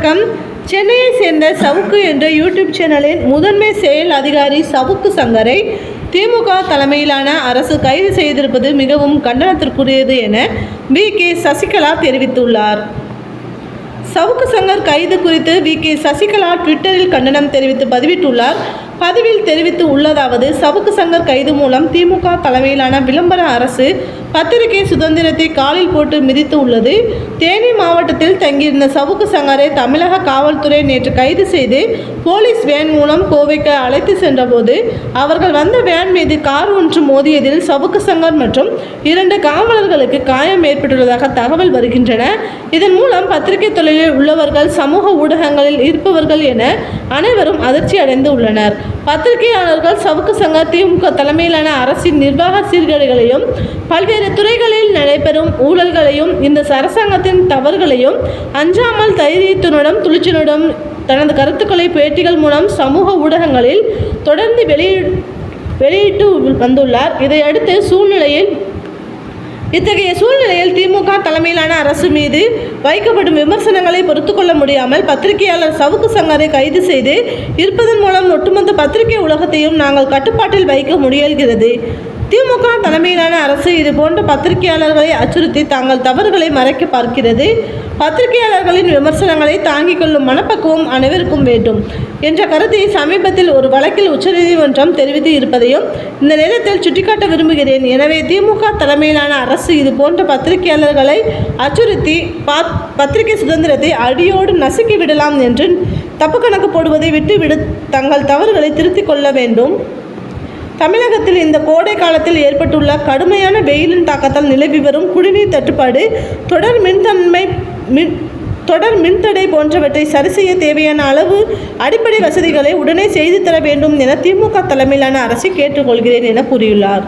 வணக்கம். சென்னையை சேர்ந்த சவுக்கு என்ற யூடியூப் சேனலின் முதன்மை செயல் அதிகாரி சவுக்கு சங்கரை திமுக தலைமையிலான அரசு கைது செய்திருப்பது மிகவும் கண்டனத்திற்குரியது என வி. கே. சசிகலா தெரிவித்துள்ளார். சவுக்கு சங்கர் கைது குறித்து வி. கே. சசிகலா ட்விட்டரில் கண்டனம் தெரிவித்து பதிவிட்டுள்ளார். பதிவில் தெரிவித்து உள்ளதாவது சவுக்கு சங்கர் கைது மூலம் திமுக தலைமையிலான விளம்பர அரசு பத்திரிகை சுதந்திரத்தை காலில் போட்டு மிதித்து உள்ளது. தேனி மாவட்டத்தில் தங்கியிருந்த சவுக்கு சங்கரை தமிழக காவல்துறை நேற்று கைது செய்து போலீஸ் வேன் மூலம் கோவைக்கு அழைத்து சென்றபோது அவர்கள் வந்த வேன் மீது கார் ஒன்று மோதியதில் சவுக்கு சங்கர் மற்றும் இரண்டு காவலர்களுக்கு காயம் ஏற்பட்டுள்ளதாக தகவல் வருகின்றன. இதன் மூலம் பத்திரிகை தொழிலில் உள்ளவர்கள் சமூக ஊடகங்களில் இருப்பவர்கள் என அனைவரும் அதிர்ச்சி அடைந்து உள்ளனர். பத்திரிகையாளர்கள் சவுக்கு சங்கர் திமுக தலைமையிலான அரசின் நிர்வாக சீர்கேடுகளையும் பல்வேறு துறைகளில் நடைபெறும் ஊழல்களையும் இந்த அரசாங்கத்தின் தவறுகளையும் அஞ்சாமல் தைரியத்தினுடன் துளிச்சினுடன் தனது கருத்துக்களை பேட்டிகள் மூலம் சமூக ஊடகங்களில் தொடர்ந்து வெளியி வெளியிட்டு வந்துள்ளார். இதையடுத்து சூழ்நிலையில் இத்தகைய சூழ்நிலையில் திமுக தலைமையிலான அரசு மீது வைக்கப்படும் விமர்சனங்களை பொறுத்துக்கொள்ள முடியாமல் பத்திரிகையாளர் சவுக்கு சங்கரை கைது செய்து இருப்பதன் மூலம் ஒட்டுமொத்த பத்திரிகை உலகத்தையும் நாங்கள் கட்டுப்பாட்டில் வைக்க முடியல்கிறது. திமுக தலைமையிலான அரசு இது போன்ற பத்திரிகையாளர்களை அச்சுறுத்தி தாங்கள் தவறுகளை மறைக்க பார்க்கிறது. பத்திரிகையாளர்களின் விமர்சனங்களை தாங்கிக் கொள்ளும் மனப்பக்குவம் அனைவருக்கும் வேண்டும். என்ற கருத்தை சமீபத்தில் ஒரு வழக்கில் உச்சநீதிமன்றம் தெரிவித்து இருப்பதையும் இந்த நேரத்தில் சுட்டிக்காட்ட விரும்புகிறேன். எனவே திமுக தலைமையிலான அரசு இது போன்ற பத்திரிகையாளர்களை அச்சுறுத்தி பாத் பத்திரிகை சுதந்திரத்தை அடியோடு நசுக்கி விடலாம் என்று தப்பு கணக்கு போடுவதை விட்டுவிடு தங்கள் தவறுகளை திருத்திக் கொள்ள வேண்டும். தமிழகத்தில் இந்த கோடை காலத்தில் ஏற்பட்டுள்ள கடுமையான வெயிலின் தாக்கத்தால் நிலவி வரும் குடிநீர் தட்டுப்பாடு தொடர் மின்தன்மை மின் தொடர் மின்தடை போன்றவற்றை சரி செய்ய தேவையான அளவு அடிப்படை வசதிகளை உடனே செய்து தர வேண்டும் என திமுக தலைமையிலான அரசை கேட்டுக்கொள்கிறேன் என கூறியுள்ளார்.